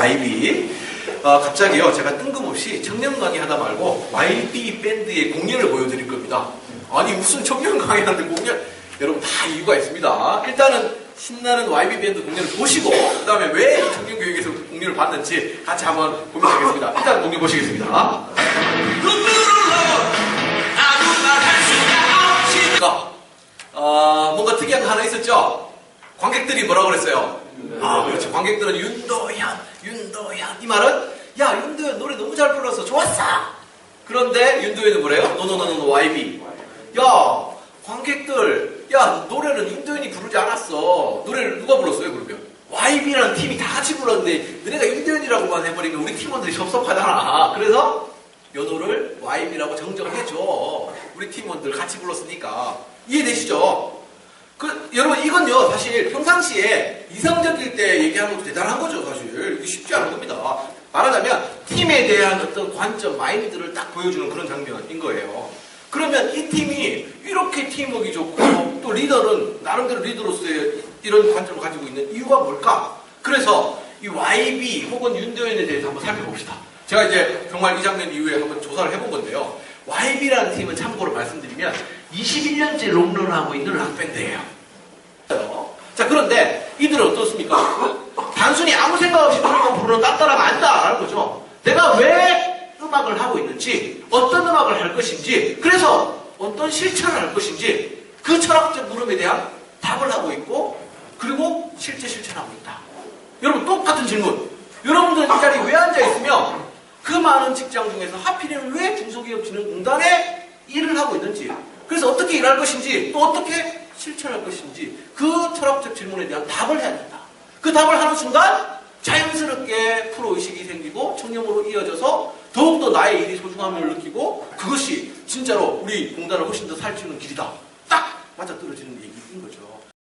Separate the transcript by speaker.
Speaker 1: YB. 어, 갑자기요, 제가 뜬금없이 청년 강의 하다 말고 YB 밴드의 공연을 보여드릴 겁니다. 아니, 무슨 청년 강의하는데 공연? 여러분, 다 이유가 있습니다. 일단은 신나는 YB 밴드 공연을 보시고, 그 다음에 왜이 청년 교육에서 공연을 봤는지 같이 한번 고민하겠습니다. 일단 공연 보시겠습니다. 어, 뭔가 특이한 거 하나 있었죠? 관객들이 뭐라고 그랬어요? 아, 그렇죠. 관객들은 윤도현, 윤도현. 이 말은, 야, 윤도현 노래 너무 잘 불러서 좋았어! 그런데 윤도현은 뭐래요? 노노노노 YB. 야, 관객들, 야, 노래는 윤도현이 부르지 않았어. 노래를 누가 불렀어요, 그러면? YB라는 팀이 다 같이 불렀는데, 너네가 윤도현이라고만 해버리면 우리 팀원들이 섭섭하잖아. 그래서, 연호를 YB라고 정정을 해줘. 우리 팀원들 같이 불렀으니까. 이해되시죠? 그, 여러분, 이건요, 사실 평상시에 이성적일 때 얘기하는 것도 대단한 거죠, 사실. 이게 쉽지 않은 겁니다. 말하자면, 팀에 대한 어떤 관점, 마인드를 딱 보여주는 그런 장면인 거예요. 그러면 이 팀이 이렇게 팀워크 좋고, 또 리더는 나름대로 리더로서의 이런 관점을 가지고 있는 이유가 뭘까? 그래서 이 YB 혹은 윤도현에 대해서 한번 살펴봅시다. 제가 이제 정말 이 장면 이후에 한번 조사를 해본 건데요. YB라는 팀은 참고로 말씀드리면 21년째 롱런하고 있는 락밴드예요. 자 그런데 이들은 어떻습니까? 단순히 아무 생각 없이 노래만 부르는 딴따라가 아니다 라는 거죠. 내가 왜 음악을 하고 있는지 어떤 음악을 할 것인지 그래서 어떤 실천을 할 것인지 그 철학적 물음에 대한 답을 하고 있고 그리고 실제 실천하고 있다. 여러분 똑같은 질문. 여러분들 이 자리에 왜 앉아 있으며 그 많은 직장 중에서 하필이면 왜 중소기업 진흥공단에 일을 하고 있는지 그래서 어떻게 일할 것인지 또 어떻게 실천할 것인지 그 철학적 질문에 대한 답을 해야 된다. 그 답을 하는 순간 자연스럽게 프로의식이 생기고 청렴으로 이어져서 더욱더 나의 일이 소중함을 느끼고 그것이 진짜로 우리 공단을 훨씬 더 살찌우는 길이다. 딱 맞아떨어지는 얘기인 거죠.